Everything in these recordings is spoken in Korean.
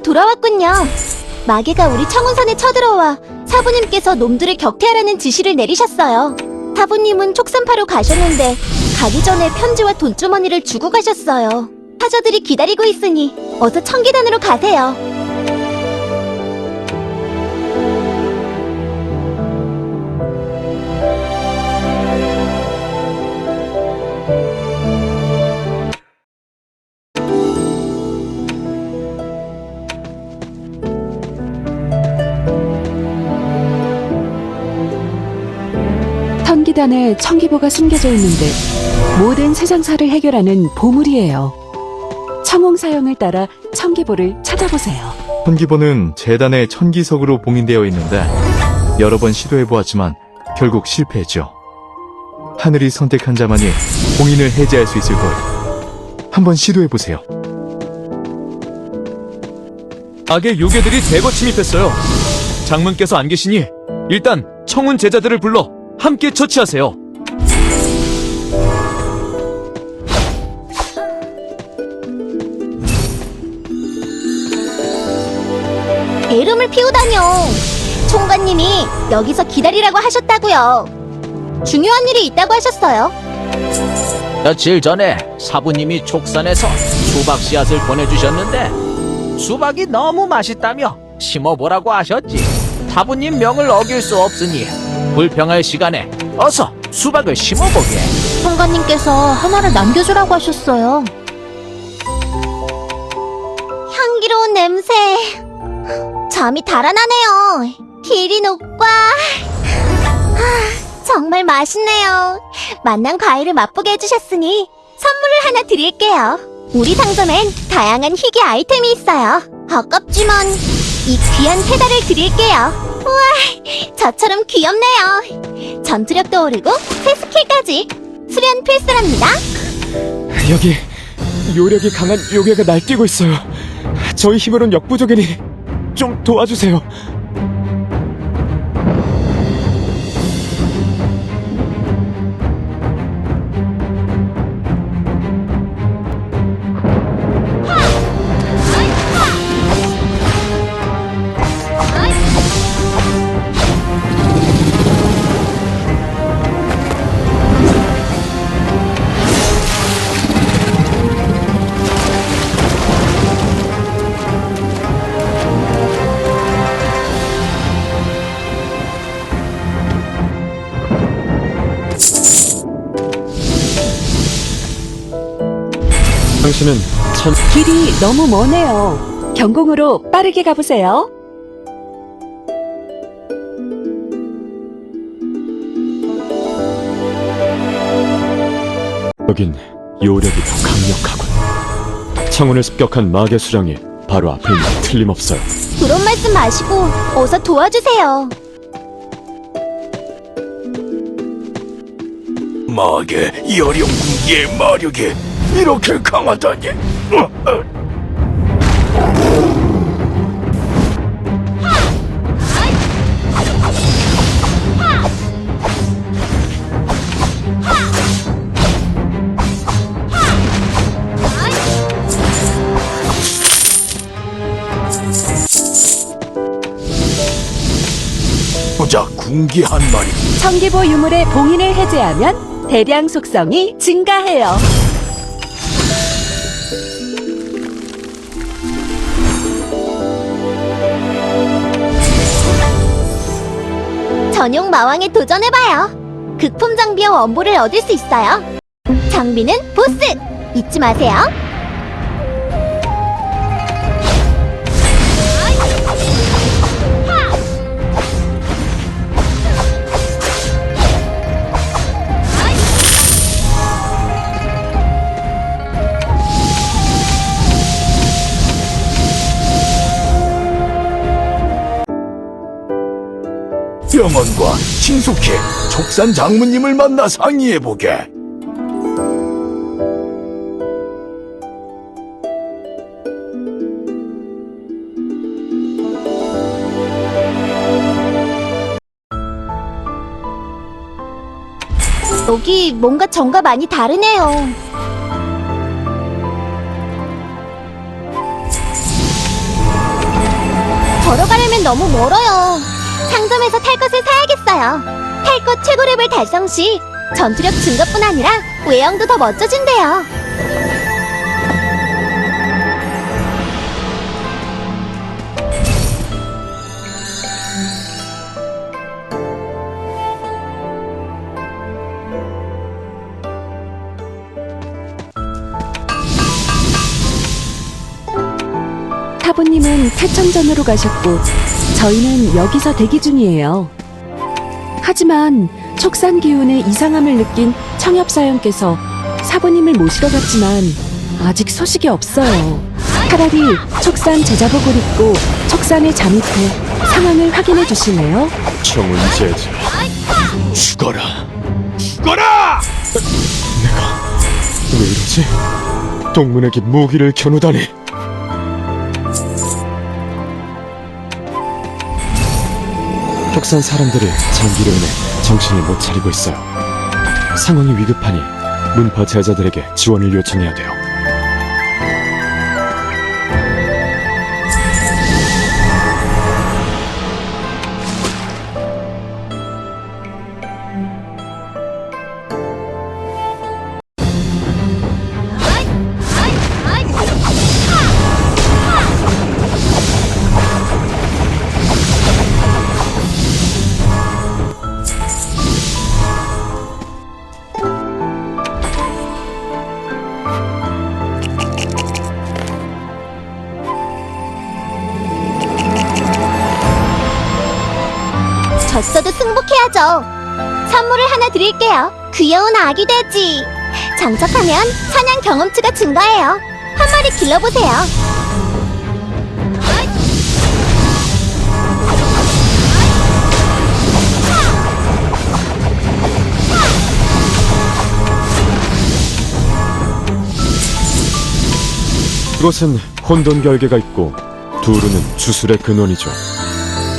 돌아왔군요. 마개가 우리 청운산에 쳐들어와 사부님께서 놈들을 격퇴하라는 지시를 내리셨어요. 사부님은 촉산파로 가셨는데 가기 전에 편지와 돈주머니를 주고 가셨어요. 사저들이 기다리고 있으니 어서 청계단으로 가세요. 천기단에 청기보가 숨겨져 있는데 모든 세상사를 해결하는 보물이에요. 청홍사형을 따라 청기보를 찾아보세요. 천기보는 재단의 천기석으로 봉인되어 있는데 여러 번 시도해보았지만 결국 실패했죠. 하늘이 선택한 자만이 봉인을 해제할 수 있을 거예요. 한번 시도해보세요. 악의 요괴들이 대거 침입했어요. 장문께서 안 계시니 일단 청운 제자들을 불러 함께 처치하세요. 대름을 피우다뇨. 총관님이 여기서 기다리라고 하셨다고요. 중요한 일이 있다고 하셨어요. 며칠 전에 사부님이 촉산에서 수박 씨앗을 보내주셨는데 수박이 너무 맛있다며 심어보라고 하셨지. 사부님 명을 어길 수 없으니 불평할 시간에 어서 수박을 심어보게. 총관님께서 하나를 남겨주라고 하셨어요. 향기로운 냄새. 잠이 달아나네요. 기린 옷과 아, 정말 맛있네요. 만난 과일을 맛보게 해주셨으니 선물을 하나 드릴게요. 우리 상점엔 다양한 희귀 아이템이 있어요. 아깝지만 이 귀한 페달을 드릴게요. 우와, 저처럼 귀엽네요. 전투력도 오르고 새 스킬까지 수련 필수랍니다. 여기 요력이 강한 요괴가 날뛰고 있어요. 저희 힘으론 역부족이니 좀 도와주세요. 당신은 천 길이 너무 머네요. 경공으로 빠르게 가보세요. 여긴 요력이 더 강력하군. 창문을 습격한 마계 수령이 바로 앞에 있는 게 틀림없어요. 그런 말씀 마시고 어서 도와주세요. 마계 여령궁기의 마력이 이렇게 강하다니. 보자 궁기 한 마리 청기보 유물의 봉인을 해제하면 대량 속성이 증가해요. 전용 마왕에 도전해봐요. 극품 장비와 원보를 얻을 수 있어요. 장비는 보스! 잊지 마세요. 신속히 촉산 장모님을 만나 상의해보게 여기 뭔가 정과 많이 다르네요. 걸어가려면 너무 멀어요. 상점에서 탈 것을 사야겠어요. 탈 것 최고렙을 달성 시 전투력 증가뿐 아니라 외형도 더 멋져진대요. 태천전으로 가셨고 저희는 여기서 대기 중이에요. 하지만 촉산 기운의 이상함을 느낀 청엽사형께서 사부님을 모시러 갔지만 아직 소식이 없어요. 차라리 촉산 제자복을 입고 촉산에 잠입해 상황을 확인해 주실래요? 청운 제자 죽어라. 죽어라! 왜 이러지? 동문에게 무기를 겨누다니 혁산 사람들이 장기로 인해 정신을 못 차리고 있어요. 상황이 위급하니 문파 제자들에게 지원을 요청해야 돼요 해야죠. 선물을 하나 드릴게요. 귀여운 아기 돼지. 장착하면 사냥 경험치가 증가해요. 한 마리 길러보세요. 이곳은 혼돈 결계가 있고 두루는 주술의 근원이죠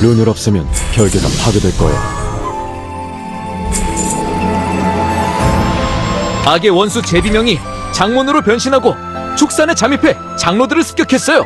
룬을 없애면 결계가 파괴될 거예요 악의 원수 제비명이 장문으로 변신하고 축산에 잠입해 장로들을 습격했어요.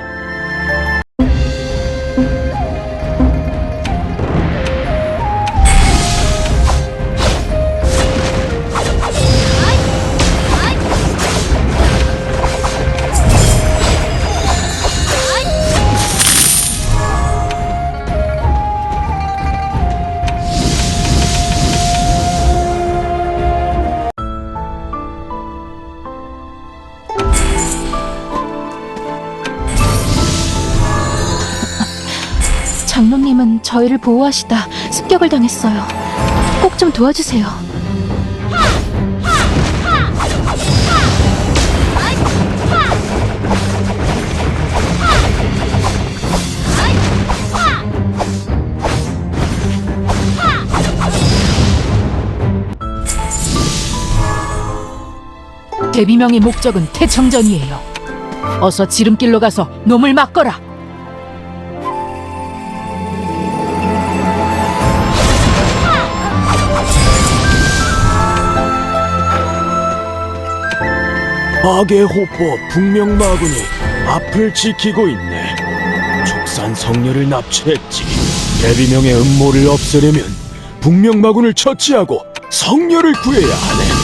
저희를 보호하시다 습격을 당했어요. 꼭 좀 도와주세요. 대비명의 목적은 태청전이에요. 어서 지름길로 가서 놈을 막거라. 악의 호포 북명마군이 앞을 지키고 있네. 촉산 성녀를 납치했지. 대비명의 음모를 없애려면 북명마군을 처치하고 성녀를 구해야 하네.